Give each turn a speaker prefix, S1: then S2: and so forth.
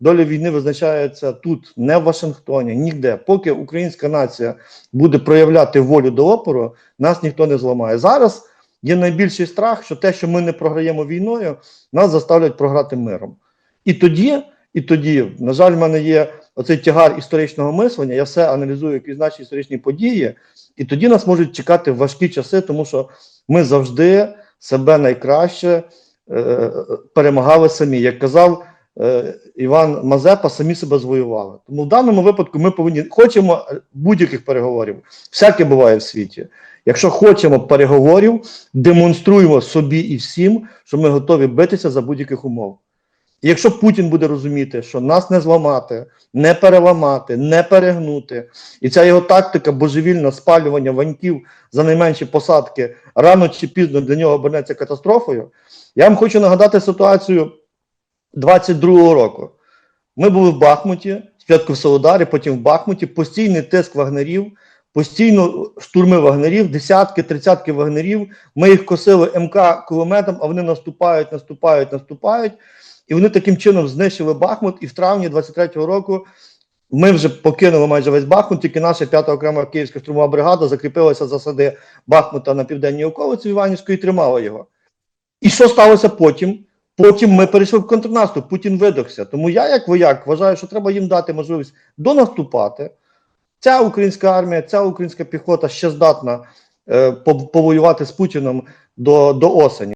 S1: доля війни визначається тут, не в Вашингтоні, ніде. Поки українська нація буде проявляти волю до опору, нас ніхто не зламає. Зараз є найбільший страх, що те, що ми не програємо війною, нас заставлять програти миром. І тоді, і тоді, на жаль, в мене є оцей тягар історичного мислення. Я все аналізую, які значні історичні події, і тоді нас можуть чекати важкі часи, тому що ми завжди себе найкраще е, перемагали самі. Як казав е, Іван Мазепа, самі себе звоювали. Тому в даному випадку ми повинні хочемо будь-яких переговорів. Всяке буває в світі. Якщо хочемо переговорів, демонструємо собі і всім, що ми готові битися за будь-яких умов. І якщо Путін буде розуміти, що нас не зламати, не переламати, не перегнути, і ця його тактика божевільна спалювання ваньків за найменші посадки рано чи пізно для нього обернеться катастрофою. Я вам хочу нагадати ситуацію 22-го року. Ми були в Бахмуті, спочатку в Солодарі, потім в Бахмуті, постійний тиск вагнерів, постійно штурми вагнерів, десятки, тридцятки вагнерів. Ми їх косили МК кулеметом, а вони наступають, наступають, наступають. І вони таким чином знищили Бахмут. І в травні 23-го року ми вже покинули майже весь Бахмут, тільки наша 5-та окрема Київська штурмова бригада закріпилася за сади Бахмута на південній околиці Іванівської і тримала його. І що сталося потім? Потім ми перейшли в контрнаступ, Путін видохся. Тому я, як вояк, вважаю, що треба їм дати можливість донаступати. Ця українська армія, ця українська піхота ще здатна е, повоювати з Путіном до, до осені.